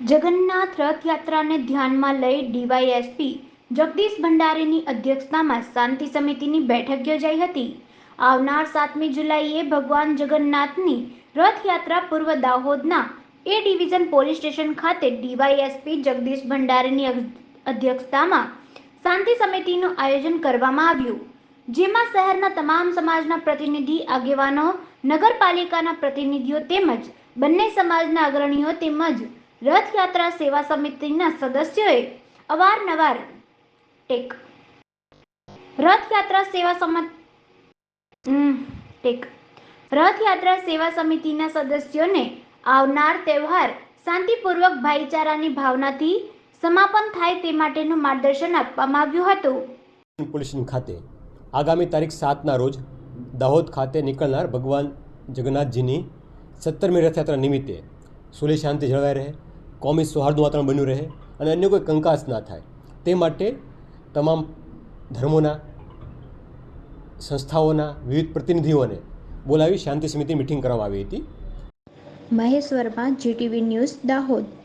જગન્નાથ રથયાત્રાને ધ્યાનમાં લઈ ડીવાયએસપી જગદીશ ભંડારીની અધ્યક્ષતામાં શાંતિ સમિતિની બેઠક યોજાઈ હતી. આવનાર સાતમી જુલાઈએ ભગવાન જગન્નાથની રથયાત્રા પૂર્વ દાહોદના એ ડિવિઝન પોલીસ સ્ટેશન ખાતે ડીવાયએસપી જગદીશ ભંડારીની અધ્યક્ષતામાં શાંતિ સમિતિનું આયોજન કરવામાં આવ્યું. જેમાં શહેરના તમામ સમાજના પ્રતિનિધિ, આગેવાનો, નગરપાલિકાના પ્રતિનિધિઓ તેમજ બંને સમાજના અગ્રણીઓ તેમજ રથયાત્રા સેવા સમિતિના સદસ્યોએ અવારનવાર ટેક. રથયાત્રા સેવા સમ ટેક. રથયાત્રા સેવા સમિતિના સદસ્યોને આવનાર તહેવાર શાંતિપૂર્વક ભાઈચારાની ભાવનાથી સમાપન થાય તે માટેનું માર્ગદર્શન આપવામાં આવ્યું હતું. પોલીસ ખાતે આગામી તારીખ સાતના રોજ દાહોદ ખાતે નીકળનાર ભગવાન જગન્નાથજીની સત્તરમી રથયાત્રા નિમિત્તે સુલી શાંતિ જળવાઈ રહે. કોમી સૌહાર્દ વાતાવરણ બન્યું રહે અને અન્ય કોઈ કંકાસ ના થાય. તે માટે તમામ ધર્મોના, સંસ્થાઓના વિવિધ પ્રતિનિધિઓને બોલાવી શાંતિ સમિતિ મિટિંગ કરવામાં આવી હતી. મહેશ્વરમાં વર્મા જીટીવી ન્યૂઝ દાહોદ.